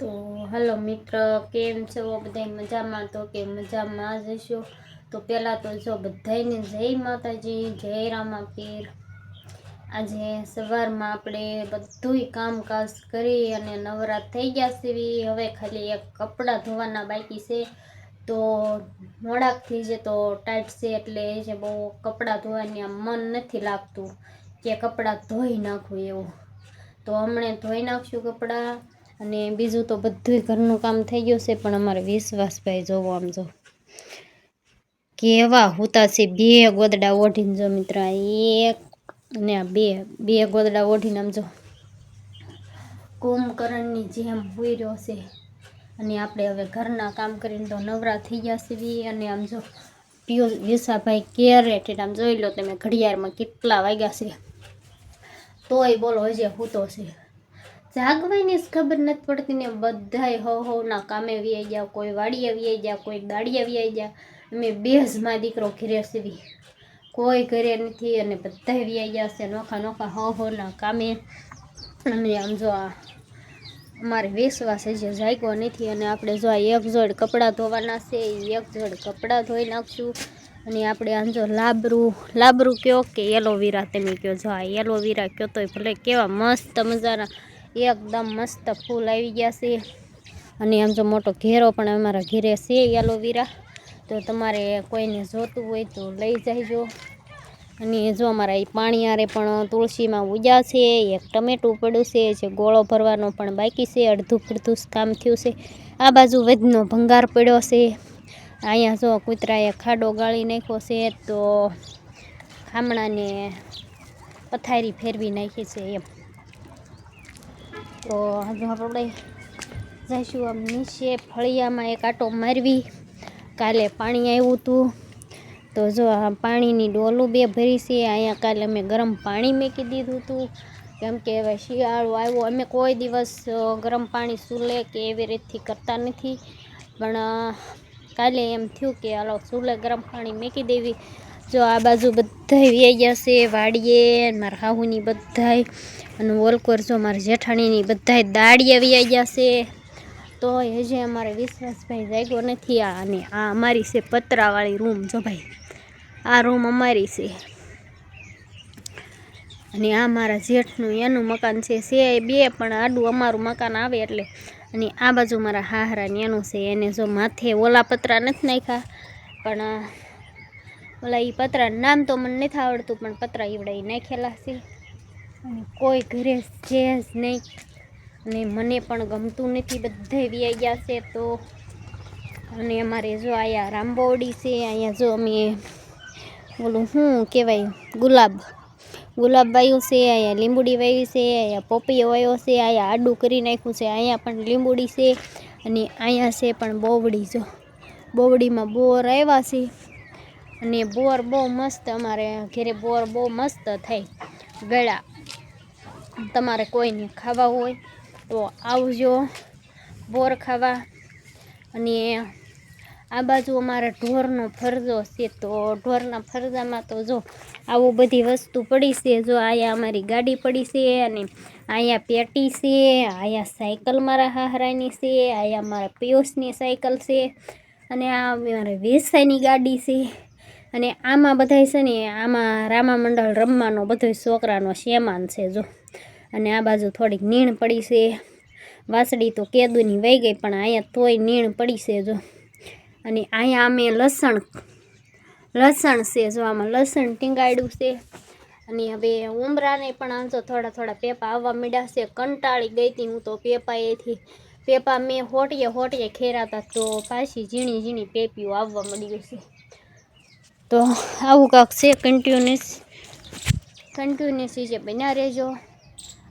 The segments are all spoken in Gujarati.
તો હલો મિત્ર, કેમ છો? બધા મજામાં? તો કે મજામાં જ હશો? તો પહેલાં તો જો બધાને જય માતાજી, જય રામા પીર આજે સવારમાં આપણે બધુંય કામકાજ કરી અને નવરા થઈ ગયા સીવી હવે ખાલી એક કપડાં ધોવાના બાકી છે. તો મોડાકથી જે તો ટાઈટ છે એટલે જે બહુ કપડાં ધોવાની આમ મન નથી લાગતું કે કપડાં ધોઈ નાખું એવું. તો હમણાં ધોઈ નાખશું કપડાં. અને બીજું તો બધુંય ઘરનું કામ થઈ ગયું છે, પણ અમારે વિશ્વાસભાઈ જોવો આમ જો. કેવા હોતા છે, બે ગોદડા ઓઢીને જો મિત્ર, એક અને આ બે બે ગોદડા ઓઢીને આમ જો. કુંભકરણની જેમ હોઈ રહ્યો છે, અને આપણે હવે ઘરના કામ કરીને તો નવરા થઈ ગયા સીવી અને આમ જો પિયુષ વિસાભાઈ કેરેટ એટલે આમ જોઈ લો તમે, ઘડિયાળમાં કેટલા વાગ્યા છે. તોય બોલો, હજી હૂતો છે. જાગવાની જ ખબર નથી પડતી ને બધાય હો હોના કામે વ્યાઈ ગયા, કોઈ વાડીએ વ્યાઈ ગયા, કોઈ દાડીએ વ્યાઈ ગયા. અમે બે જ દીકરો ઘરે સીવી. કોઈ ઘરે નથી અને બધાય વ્યાઈ ગયા છે, નોખા નોખા હો હોના કામે. અને આમ જો આ અમારે વિશ્વાસ જે જાગ્યો નથી અને આપણે જો આ એક જોડ કપડાં ધોવાના છે એક જોડ કપડાં ધોઈ નાખશું. અને આપણે આમ જો લાબરું લાબરું કહો કે એલોવેરા તમે કહો જો આ એલોવેરા કહો તોય ભલે કેવા મસ્ત મજાના એકદમ મસ્ત ફૂલ આવી ગયા છે. અને આમ જો મોટો ઘેરો પણ અમારા ઘેરે છે, એલોવેરા. તો તમારે કોઈને જોતું હોય તો લઈ જાયજો. અને જો અમારા એ પાણીયારે પણ તુલસીમાં ઉજા છે, એક ટમેટું પડ્યું છે, જે ગોળો ભરવાનો પણ બાકી છે, અડધું પડધું કામ થયું છે. આ બાજુ વધનો ભંગાર પડ્યો છે. અહીંયા જો કૂતરાએ ખાડો ગાળી નાખ્યો છે, તો ખામણાને પથારી ફેરવી નાખી છે એમ. તો હવે આપણે જઈશું આમ નીચે ફળિયામાં એક આટો મારવી. કાલે પાણી આવ્યું હતું. તો જો આ પાણીની ડોલું બે ભરી છે. અહીંયા કાલે અમે ગરમ પાણી મૂકી દીધું હતું. કેમ કે હવે શિયાળો આવ્યો. અમે કોઈ દિવસ ગરમ પાણી સૂલે કે એવી રીતથી કરતા નથી. પણ કાલે એમ થયું કે હાલો સૂલે ગરમ પાણી મૂકી દેવી. જો આ બાજુ બધાય વ્યાઈ ગયા છે, વાડીએ મારા હાહુની બધાય અને ઓલકોર જો મારા જેઠાણીની બધાય દાડીએ વ્યાઈ ગયા છે. તો હજી અમારે વિશ્વાસભાઈ જાગ્યો નથી, આ અને આ અમારી છે પતરાવાળી રૂમ, જો ભાઈ. આ રૂમ અમારી છે. અને આ મારા જેઠનું એનું મકાન છે છે બે, પણ આડું અમારું મકાન આવે એટલે. અને આ બાજુ મારા હાહરાને એનું છે, એને જો માથે ઓલા પતરા નથી નાખ્યા, પણ ઓલા એ પતરાનું નામ તો મને નથી આવડતું, પણ પતરા એવડા ઈ નાખેલા છે. અને કોઈ ઘરે છે જ નહીં. અને મને પણ ગમતું નથી, બધે વ્યાઈ ગયા છે તો. અને અમારે જો અહીંયા રામબોડી છે અહીંયા જો અમે ઓલું શું કહેવાય, ગુલાબ. ગુલાબ વાયું છે અહીંયા લીંબુડી વાયુ છે અહીંયા પોપીઓ વાયો છે અહીંયા આડું કરી નાખ્યું છે અહીંયા પણ લીંબુડી છે. અને અહીંયા છે પણ બોવડી જો. બોવડીમાં બોર આવ્યા છે. અને બોર બહુ મસ્ત અમારે ઘરે બોર બહુ મસ્ત થાય ગળા તમારે કોઈને ખાવા હોય તો આવજો બોર ખાવા. અને આ બાજુ અમારા ઢોરનો ફરજો છે તો ઢોરના ફરજામાં તો જો આવું બધી વસ્તુ પડી છે. જો અહીંયા અમારી ગાડી પડી છે અને અહીંયા પેટી છે અહીંયા સાયકલ મારા હાહરાની છે અહીંયા મારા પિયુષની સાયકલ છે. અને આ મારા વેસાઈની ગાડી છે. અને આમાં બધાય છે ને, આમાં રામા મંડળ રમવાનો બધો છોકરાનો શેમાન છે જો. અને આ બાજુ થોડીક નીણ પડી છે. વાસળી તો કેદુની વહી ગઈ, પણ અહીંયા તોય નીણ પડી છે જો. અને અહીંયા અમે લસણ લસણ છે જો, આમાં લસણ ટીંગાડ્યું છે. અને હવે ઉમરાને પણ આમ તો થોડા થોડા પેપા આવવા માંડ્યા છે. કંટાળી ગઈ હતી હું તો પેપાએથી. પેપા મેં હોટીએ હોટીએ ખેરાતા તો પાછી ઝીણી ઝીણી પેપીઓ આવવા માંડ્યું છે. તો આવું કાંક છે કન્ટિન્યુઅસ કન્ટિન્યુઅસ જે બન્યા રહેજો.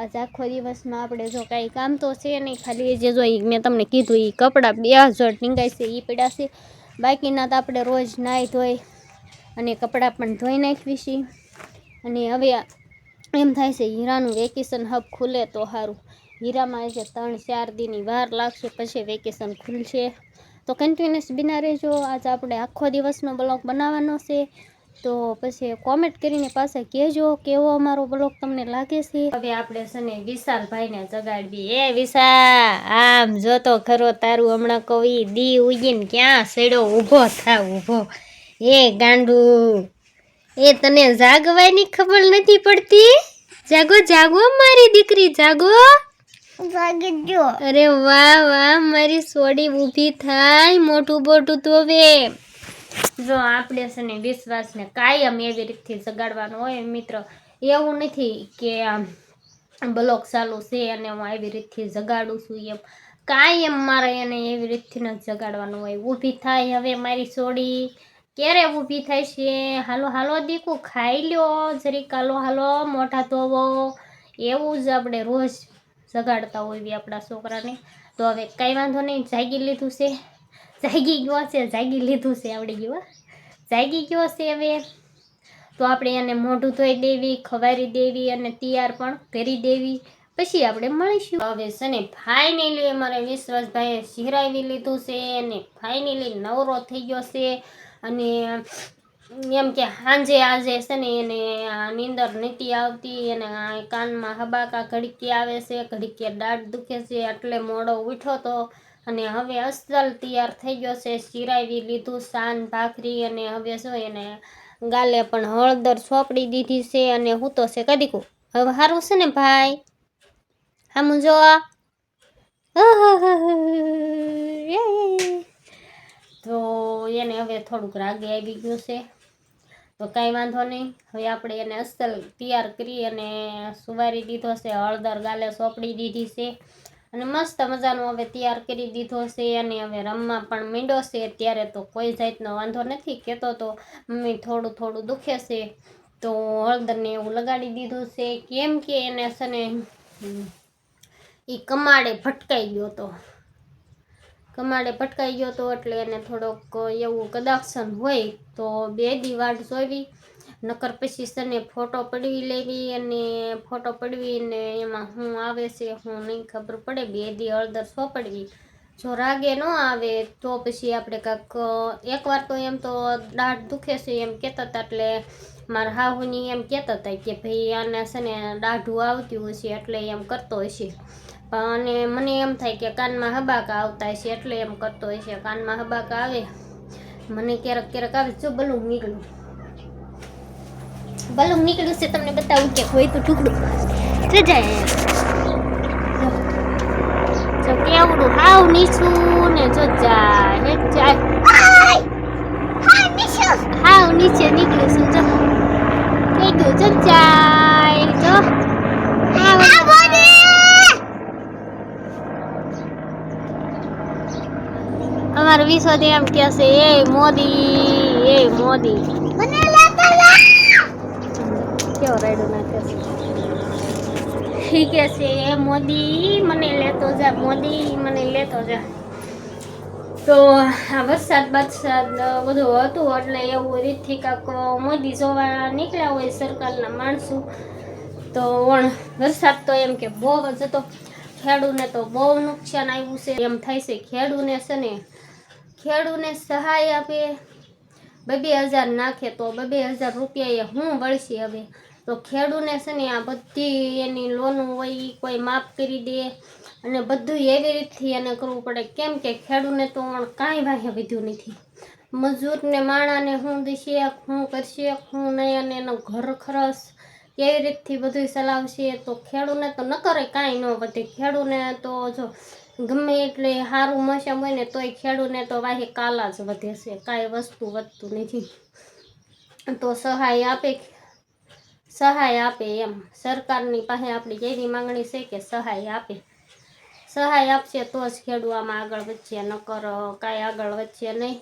આજ આખો દિવસમાં આપણે જો કાંઈ કામ તો છે નહીં, ખાલી જે જો ઈ મેં તમને કીધું એ કપડાં બે ટીંગાય છે એ પડ્યા બાકીના તો આપણે રોજ નાહી ધોઈ અને કપડાં પણ ધોઈ નાખવી છીએ અને હવે એમ થાય છે, હીરાનું વેકેશન હબ ખુલે તો સારું હીરામાં છે ત્રણ ચાર દીની વાર લાગશે, પછી વેકેશન ખુલશે. તો કન્ટિન્યુઅસ બિના રહેજો. આજ આપણે આખો દિવસનો બ્લોગ બનાવવાનો છે. તો પછી કોમેન્ટ કરીને પાસે કહેજો કેવો અમારો બ્લોગ તમને લાગે છે. હવે આપણે છે ને વિશાલભાઈને જગાડવી. એ વિશાલ, આમ જો તો ખરો તારું હમણાં કવિ દી ઉગીને ક્યાં સેડો ઊભો થા, ઊભો. એ ગાંડુ, એ તને જાગવાની ખબર નથી પડતી? જાગો જાગો મારી દીકરી, જાગો. અરે વાહ વાહ, મારી સોડી ઊભી થાય, મોટું બોટું હવે. જો આપણે છે ને વિશ્વાસને કાયમ એવી રીતથી જગાડવાનો હોય મિત્ર, એવું નથી કે આમ બ્લોક ચાલુ છે અને હું આવી રીતથી જગાડું છું એમ. કાયમ મારે એને એવી રીતથી ન જગાડવાનું હોય. ઊભી થાય હવે મારી સોડી. ક્યારે ઊભી થાય છે? હાલો હાલો દીકુ, ખાઈ લ્યો. જરીક હાલો હાલો, મોઢા ધોવો. એવું જ આપણે રોજ જગાડતા હોઈએ આપણા છોકરાને. તો હવે કાંઈ વાંધો નહીં, જાગી લીધું છે. જાગી ગયો છે, જાગી લીધું છે આવડી ગયું જાગી ગયો છે હવે. તો આપણે એને મોઢું ધોઈ દેવી, ખવારી દેવી અને તૈયાર પણ કરી દેવી. પછી આપણે મળીશું. હવે છે ને ફાઇનલી અમારે વિશ્વાસભાઈએ સિહરાવી લીધું છે અને ફાઇનલી નવરો થઈ ગયો છે. અને એમ કે સાંજે આજે છે ને એને નીંદર નથી આવતી, એને કાનમાં હબાકા ઘડીકી આવે છે ઘડીકે દાઢ દુખે છે, એટલે મોડો ઉઠ્યો તો અને હવે અસલ તૈયાર થઈ ગયો છે સિરાવી લીધું સાન ભાખરી અને હવે શું એને ગાલે પણ હળદર સોંપડી દીધી છે અને હું તો છે કદીકું હવે સારું છે ને ભાઈ? આમ જો તો એને હવે થોડુંક રાગે આવી ગયું છે. તો કાંઈ વાંધો નહીં. હવે આપણે એને અસલ તૈયાર કરી અને સુવારી દીધો છે. હળદર ગાલે સોંપડી દીધી છે. અને મસ્ત મજાનું હવે તૈયાર કરી દીધો છે અને હવે રમવા પણ મીંડો છે. ત્યારે તો કોઈ જાતનો વાંધો નથી. કહેતો તો મમ્મી થોડું થોડું દુખે છે. તો હળદરને એવું લગાડી દીધું છે. કેમ કે એને છે ને એ કમાડે ભટકાઈ ગયો તો. કમાડે ભટકાઈ ગયો તો એટલે એને થોડોક એવું કદાક્ષણ હોય તો બે દિવાળ જોવી, નકર પછી સને ફોટો પડવી લેવી અને ફોટો પડવીને એમાં હું આવે છે હું નહીં ખબર પડે, બે દી હળદર સોપડવી. જો રાગે ન આવે તો પછી આપણે કાંક, એકવાર તો એમ તો દાઢ દુખે છે એમ કહેતા હતા એટલે મારા હાહુની એમ કહેતા હતા કે ભાઈ આને છે ને દાઢું આવતી હશે એટલે એમ કરતો હશે. અને મને એમ થાય કે કાનમાં હબાકા આવતા હશે એટલે એમ કરતો હશે. કાનમાં હબાકા આવે. મને ક્યારેક ક્યારેક આવે જો બલૂન નીકળ્યું. બલૂન નીકળ્યું છે તમને બતાવું કે હોય તો ટુકડું થઈ જાય જો કેવડું હાવ નીચું ને જો જાય હે જાય. હાવ નીચે નીકળ્યું છે જો. ગયું જો જાય જો હાવ અમારે વિશ્વથી એમ કહે છે એ મોદી એ મોદી. કેવો રાયડો નાખે છે? ઈ છે એ મોદી મને લેતો જા મોદી મને લેતો જા. તો આ વરસાદ બરસાદ બધું હતું એટલે એવું રીતથી કાંક મોદી જોવા નીકળ્યા હોય સરકારના માણસો. તો વણ વરસાદ તો એમ કે બહુ જ હતો. ખેડૂને તો બહુ નુકસાન આવ્યું છે એમ થાય છે ખેડૂને છે ને ખેડૂને સહાય આપે. બબે હજાર નાખે તો બબે હજાર રૂપિયા એ હું વળશે હવે? તો ખેડૂને છે ને આ બધી એની લોન હોય એ કોઈ માફ કરી દે અને બધું એવી રીતથી એને કરવું પડે. કેમ કે ખેડૂને તો કાંઈ વાહે વધ્યું નથી. મજૂરને, માણાને શું દેશે, હું કરશે, હું નહીં અને એનો ઘર ખરસ કેવી રીતથી બધું ચલાવશે? તો ખેડૂને તો ન કરે કાંઈ ન વધે. ખેડૂને તો જો ગમે એટલે સારું મોસમ હોય ને તોય ખેડૂને તો વાહે કાલા જ વધે છે. કાંઈ વસ્તુ વધતું નથી. તો સહાય આપે સહાય આપે એમ. સરકારની પાસે આપણી એવી માંગણી છે કે સહાય આપે. સહાય આપશે તો જ ખેડૂત આમાં આગળ વધશે, નકર કાંઈ આગળ વધશે નહીં.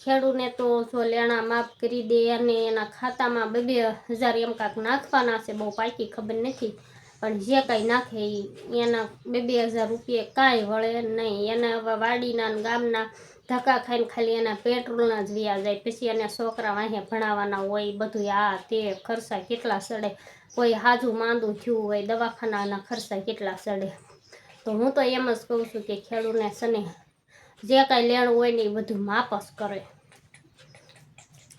ખેડૂને તો જો લેણા માફ કરી દે અને એના ખાતામાં બે બે હજાર એમ કાંક નાખવાના છે, બહુ પાકી ખબર નથી. પણ જે કાંઈ નાખે એ એના બે બે હજાર રૂપિયા કાંઈ વળે નહીં. એને હવે વાડીના ગામના ધક્કા ખાઈને ખાલી એના પેટ્રોલના જ વ્યા જાય. પછી એને છોકરા વાંહે ભણાવવાના હોય બધું આ તે ખર્ચા કેટલા સડે. કોઈ હાજું માંદું થયું હોય, દવાખાનાના ખર્ચા કેટલા સડે. તો હું તો એમ જ કહું છું કે ખેડૂતને સને જે કાંઈ લેણું હોય ને એ બધું માપસ કરે.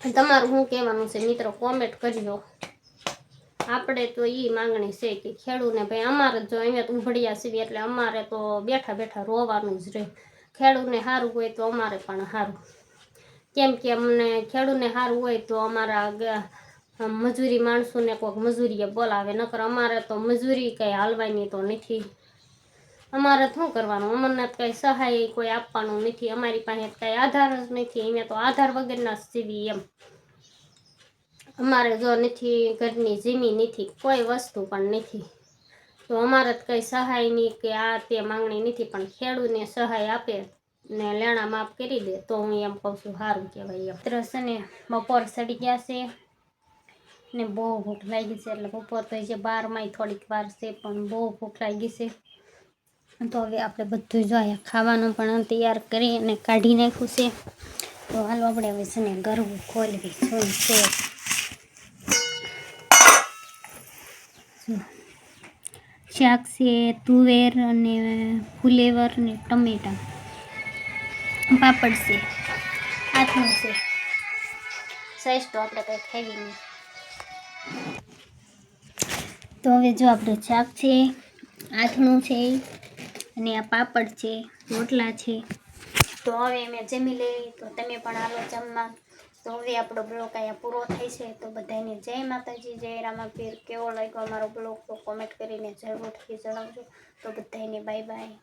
તમારું શું કહેવાનું છે, મિત્રો કોમેન્ટ કરજો. આપણે તો એ માંગણી છે કે ખેડૂને ભાઈ અમારે જો અહીંયા ઉભડિયા સીવી એટલે અમારે તો બેઠા બેઠા રોવાનું જ રહે. ખેડૂને સારું હોય તો અમારે પણ સારું કેમ કે અમને ખેડૂને સારું હોય તો અમારા મજૂરી માણસોને કોઈક મજૂરીએ બોલાવે, નકર અમારે તો મજૂરી કંઈ હાલવાની તો નથી. અમારે શું કરવાનું? અમને કંઈ સહાય કોઈ આપવાનું નથી. અમારી પાસે કંઈ આધાર જ નથી. અહીંયા તો આધાર વગરના જ સીવી એમ. અમારે જો નથી, ઘરની જીમી નથી, કોઈ વસ્તુ પણ નથી. તો અમારે તો કંઈ સહાયની કે આ તે માંગણી નથી, પણ ખેડૂતને સહાય આપે ને લેણા માફ કરી દે, તો હું એમ કહું છું સારું કહેવાય એમ. છે ને, બપોર સડી ગયા છે ને બહુ ભૂખ લાગી છે, એટલે બપોર તો જે બારમાંય થોડીક વાર છે, પણ બહુ ભૂખ લાગી છે. તો હવે આપણે બધું જોઈએ ખાવાનું પણ તૈયાર કરી અને કાઢી નાખ્યું છે. તો હાલો, આપણે હવે છે ને ગરવું ખોલવી જોઈ છે શાક છે, તુવેર અને ફુલેવર ને ટમેટા. પાપડ છે આથું છે. સાઈઝ તો આપણે કંઈ ખાવી નહીં. તો હવે જો આપણું શાક છે આથણું છે અને આ પાપડ છે, રોટલા છે. તો હવે મેં જમી લઈ, તો તમે પણ આવો જમવા. તો હવે આપણો બ્લોગ અહીંયા પૂરો થાય છે. તો બધાને જય માતાજી, જય રામાપીર કેવો લાગ્યો અમારો બ્લોગ તો કોમેન્ટ કરીને જરૂરથી જણાવજો. તો બધાને બાય બાય